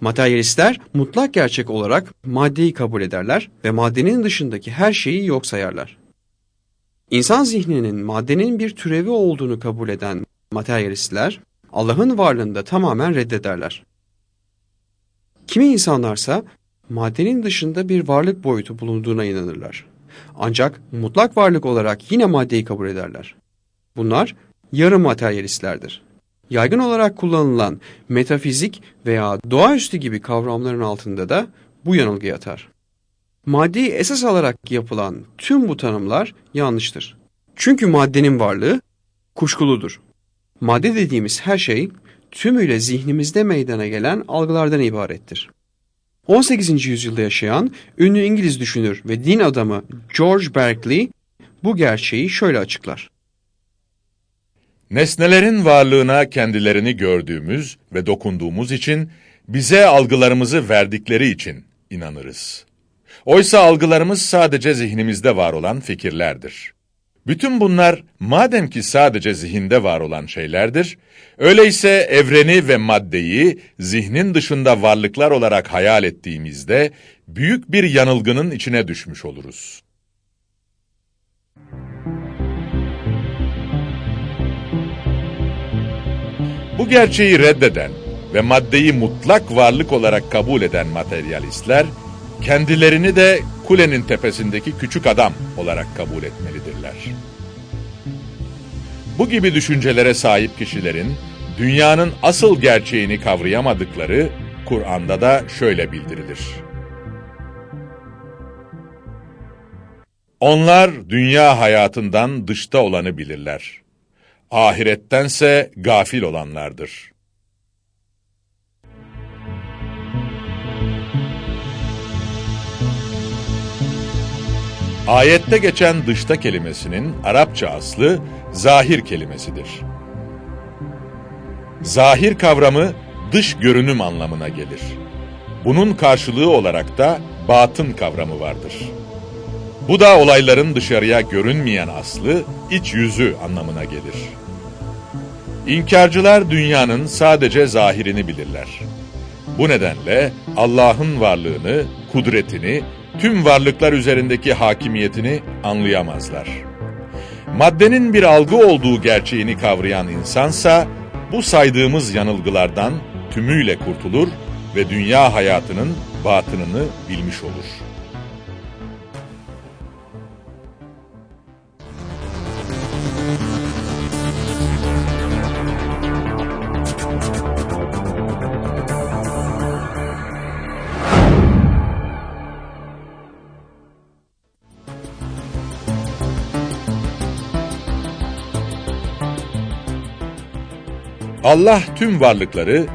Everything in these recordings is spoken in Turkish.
Materyalistler mutlak gerçek olarak maddeyi kabul ederler ve maddenin dışındaki her şeyi yok sayarlar. İnsan zihninin maddenin bir türevi olduğunu kabul eden materyalistler Allah'ın varlığını da tamamen reddederler. Kimi insanlarsa maddenin dışında bir varlık boyutu bulunduğuna inanırlar. Ancak mutlak varlık olarak yine maddeyi kabul ederler. Bunlar yarı materyalistlerdir. Yaygın olarak kullanılan metafizik veya doğaüstü gibi kavramların altında da bu yanılgı yatar. Maddeyi esas alarak yapılan tüm bu tanımlar yanlıştır. Çünkü maddenin varlığı kuşkuludur. Madde dediğimiz her şey tümüyle zihnimizde meydana gelen algılardan ibarettir. 18. yüzyılda yaşayan ünlü İngiliz düşünür ve din adamı George Berkeley bu gerçeği şöyle açıklar. Nesnelerin varlığına kendilerini gördüğümüz ve dokunduğumuz için bize algılarımızı verdikleri için inanırız. Oysa algılarımız sadece zihnimizde var olan fikirlerdir. Bütün bunlar madem ki sadece zihinde var olan şeylerdir, öyleyse evreni ve maddeyi zihnin dışında varlıklar olarak hayal ettiğimizde büyük bir yanılgının içine düşmüş oluruz. Bu gerçeği reddeden ve maddeyi mutlak varlık olarak kabul eden materyalistler, kendilerini de kulenin tepesindeki küçük adam olarak kabul etmelidirler. Bu gibi düşüncelere sahip kişilerin, dünyanın asıl gerçeğini kavrayamadıkları, Kur'an'da da şöyle bildirilir. Onlar dünya hayatından dışta olanı bilirler ahirettense gafil olanlardır. Ayette geçen dışta kelimesinin Arapça aslı zahir kelimesidir. Zahir kavramı dış görünüm anlamına gelir. Bunun karşılığı olarak da batın kavramı vardır. Bu da olayların dışarıya görünmeyen aslı, iç yüzü anlamına gelir. İnkarcılar dünyanın sadece zahirini bilirler. Bu nedenle Allah'ın varlığını, kudretini, tüm varlıklar üzerindeki hakimiyetini anlayamazlar. Maddenin bir algı olduğu gerçeğini kavrayan insansa, bu saydığımız yanılgılardan tümüyle kurtulur ve dünya hayatının batınını bilmiş olur.'' Allah tüm varlıkları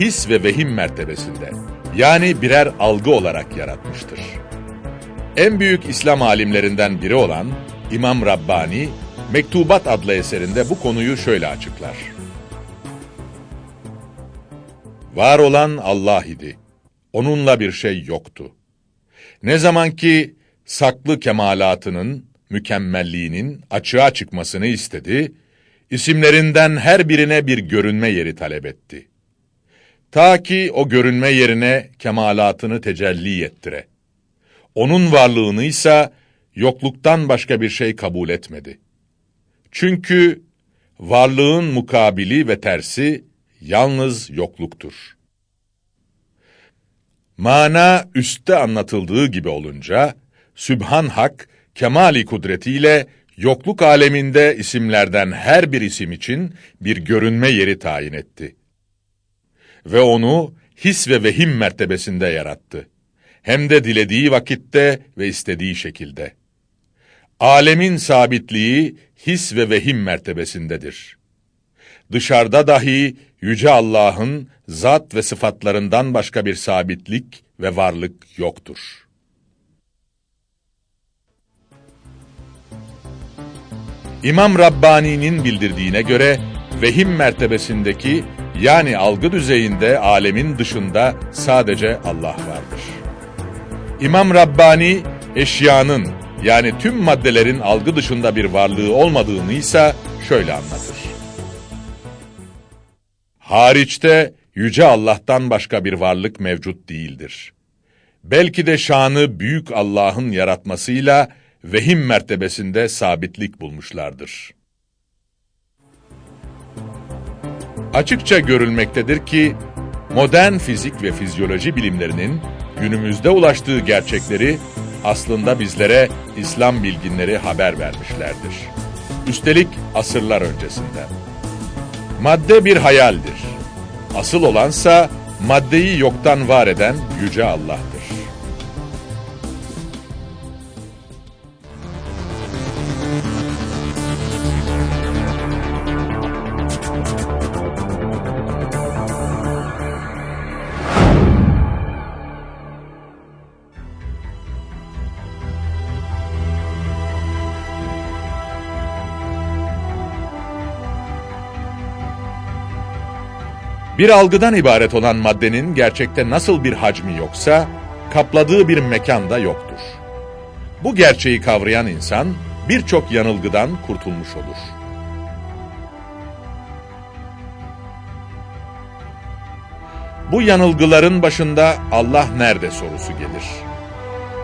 his ve vehim mertebesinde, yani birer algı olarak yaratmıştır. En büyük İslam alimlerinden biri olan İmam Rabbani, Mektubat adlı eserinde bu konuyu şöyle açıklar. Var olan Allah idi. Onunla bir şey yoktu. Ne zaman ki saklı kemalatının, mükemmelliğinin açığa çıkmasını istedi, isimlerinden her birine bir görünme yeri talep etti. Ta ki o görünme yerine kemalatını tecelli ettire. Onun varlığını ise yokluktan başka bir şey kabul etmedi. Çünkü varlığın mukabili ve tersi yalnız yokluktur. Mana üstte anlatıldığı gibi olunca, Sübhan Hak, kemali kudretiyle yokluk aleminde isimlerden her bir isim için bir görünme yeri tayin etti. Ve onu his ve vehim mertebesinde yarattı. Hem de dilediği vakitte ve istediği şekilde. Alemin sabitliği his ve vehim mertebesindedir. Dışarıda dahi Yüce Allah'ın zat ve sıfatlarından başka bir sabitlik ve varlık yoktur.'' İmam Rabbani'nin bildirdiğine göre vehim mertebesindeki yani algı düzeyinde alemin dışında sadece Allah vardır. İmam Rabbani eşyanın yani tüm maddelerin algı dışında bir varlığı olmadığını ise şöyle anlatır. Hariçte Yüce Allah'tan başka bir varlık mevcut değildir. Belki de şanı büyük Allah'ın yaratmasıyla vehim mertebesinde sabitlik bulmuşlardır. Açıkça görülmektedir ki, modern fizik ve fizyoloji bilimlerinin günümüzde ulaştığı gerçekleri aslında bizlere İslam bilginleri haber vermişlerdir. Üstelik asırlar öncesinden. Madde bir hayaldir. Asıl olansa maddeyi yoktan var eden Yüce Allah'tır. Bir algıdan ibaret olan maddenin gerçekte nasıl bir hacmi yoksa, kapladığı bir mekanda yoktur. Bu gerçeği kavrayan insan, birçok yanılgıdan kurtulmuş olur. Bu yanılgıların başında Allah nerede sorusu gelir.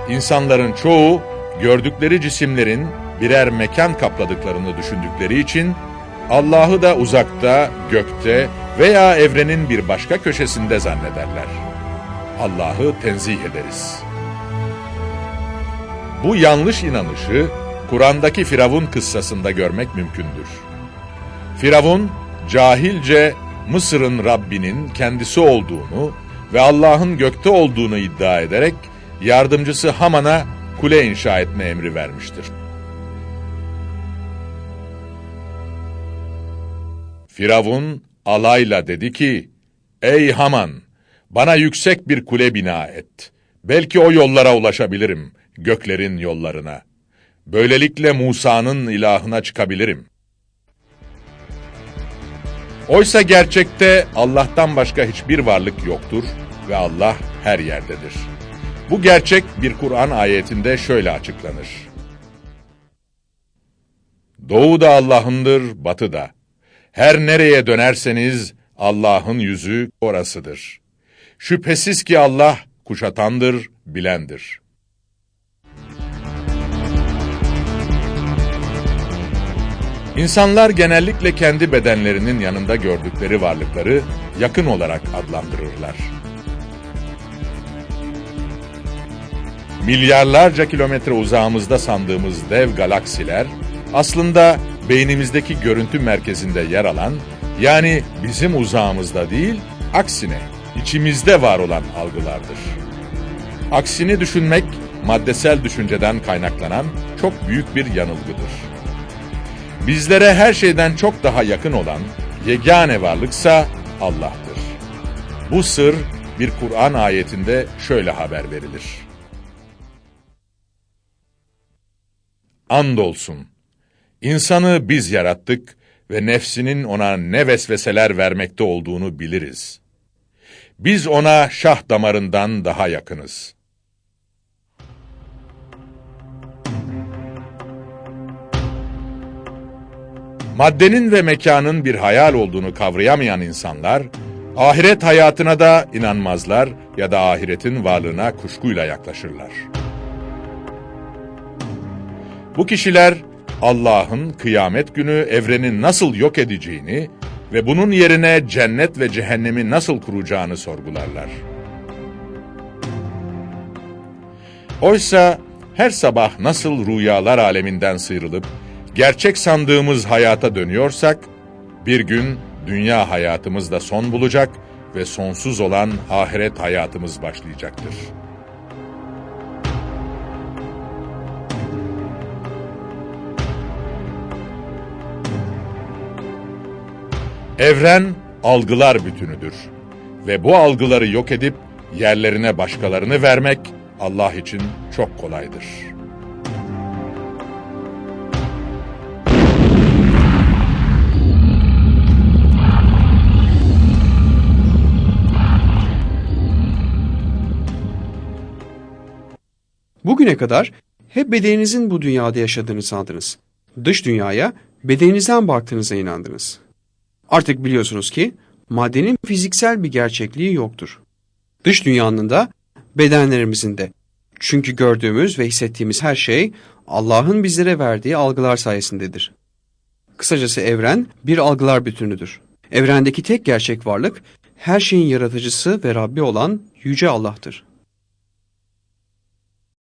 İnsanların çoğu, gördükleri cisimlerin birer mekan kapladıklarını düşündükleri için, Allah'ı da uzakta, gökte veya evrenin bir başka köşesinde zannederler. Allah'ı tenzih ederiz. Bu yanlış inanışı Kur'an'daki Firavun kıssasında görmek mümkündür. Firavun cahilce Mısır'ın Rabbinin kendisi olduğunu ve Allah'ın gökte olduğunu iddia ederek yardımcısı Haman'a kule inşa etme emri vermiştir. Firavun alayla dedi ki, Ey Haman, bana yüksek bir kule bina et. Belki o yollara ulaşabilirim, göklerin yollarına. Böylelikle Musa'nın ilahına çıkabilirim. Oysa gerçekte Allah'tan başka hiçbir varlık yoktur ve Allah her yerdedir. Bu gerçek bir Kur'an ayetinde şöyle açıklanır. Doğu da Allah'ındır, batı da. Her nereye dönerseniz Allah'ın yüzü orasıdır. Şüphesiz ki Allah kuşatandır, bilendir. İnsanlar genellikle kendi bedenlerinin yanında gördükleri varlıkları yakın olarak adlandırırlar. Milyarlarca kilometre uzağımızda sandığımız dev galaksiler aslında beynimizdeki görüntü merkezinde yer alan, yani bizim uzağımızda değil, aksine içimizde var olan algılardır. Aksini düşünmek, maddesel düşünceden kaynaklanan çok büyük bir yanılgıdır. Bizlere her şeyden çok daha yakın olan yegane varlıksa Allah'tır. Bu sır bir Kur'an ayetinde şöyle haber verilir. Andolsun İnsanı biz yarattık ve nefsinin ona ne vesveseler vermekte olduğunu biliriz. Biz ona şah damarından daha yakınız. Maddenin ve mekanın bir hayal olduğunu kavrayamayan insanlar, ahiret hayatına da inanmazlar ya da ahiretin varlığına kuşkuyla yaklaşırlar. Bu kişiler Allah'ın kıyamet günü evreni nasıl yok edeceğini ve bunun yerine cennet ve cehennemi nasıl kuracağını sorgularlar. Oysa her sabah nasıl rüyalar aleminden sıyrılıp gerçek sandığımız hayata dönüyorsak, bir gün dünya hayatımız da son bulacak ve sonsuz olan ahiret hayatımız başlayacaktır.'' Evren algılar bütünüdür ve bu algıları yok edip yerlerine başkalarını vermek Allah için çok kolaydır. Bugüne kadar hep bedeninizin bu dünyada yaşadığını sandınız. Dış dünyaya bedeninizden baktığınıza inandınız. Artık biliyorsunuz ki maddenin fiziksel bir gerçekliği yoktur. Dış dünyanın da bedenlerimizin de. Çünkü gördüğümüz ve hissettiğimiz her şey Allah'ın bizlere verdiği algılar sayesindedir. Kısacası evren bir algılar bütünüdür. Evrendeki tek gerçek varlık her şeyin yaratıcısı ve Rabbi olan Yüce Allah'tır.